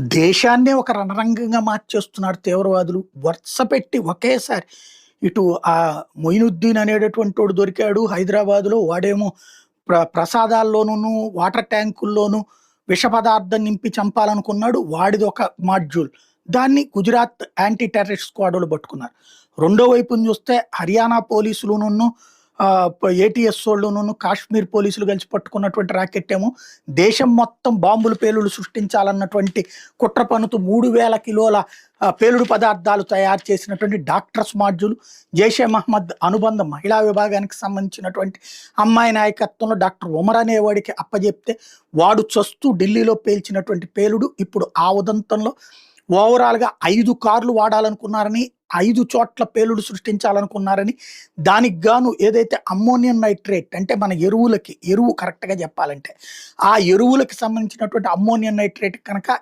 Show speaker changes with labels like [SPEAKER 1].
[SPEAKER 1] దేశాన్నే ఒక రణరంగంగా మార్చేస్తున్నారు తీవ్రవాదులు. వరుస పెట్టి ఒకేసారి ఇటు ఆ మొయినుద్దీన్ అనేటటువంటి వాడు దొరికాడు. హైదరాబాదులో వాడేమో ప్ర ప్రసాదాల్లోనూ వాటర్ ట్యాంకుల్లోనూ విష పదార్థం నింపి చంపాలనుకున్నాడు. వాడిది ఒక మాడ్యూల్. దాన్ని గుజరాత్ యాంటీ టెర్రరిస్ట్ స్క్వాడ్లు పట్టుకున్నారు. రెండో వైపున చూస్తే హర్యానా పోలీసులును ఏటీఎస్ వాళ్ళును కాశ్మీర్ పోలీసులు కలిసి పట్టుకున్నటువంటి రాకెట్ ఏమో దేశం మొత్తం బాంబులు పేలుడు సృష్టించాలన్నటువంటి కుట్ర పనుతూ మూడు వేల కిలోల పేలుడు పదార్థాలు తయారు చేసినటువంటి డాక్టర్స్ మాడ్యూల్ జైషే మహమ్మద్ అనుబంధ మహిళా విభాగానికి సంబంధించినటువంటి అమ్మాయి నాయకత్వంలో డాక్టర్ ఉమర్ అనేవాడికి అప్పజెప్తే వాడు చస్తూ ఢిల్లీలో పేల్చినటువంటి పేలుడు ఇప్పుడు ఆ ఉదంతంలో ఓవరాల్గా ఐదు కార్లు వాడాలనుకున్నారని ఐదు చోట్ల పేలుడు సృష్టించాలనుకున్నారని దానికి గాను ఏదైతే అమ్మోనియం నైట్రేట్ అంటే మన ఎరువులకి ఎరువు కరెక్ట్గా చెప్పాలంటే ఆ ఎరువులకి సంబంధించినటువంటి అమ్మోనియం నైట్రేట్ కనుక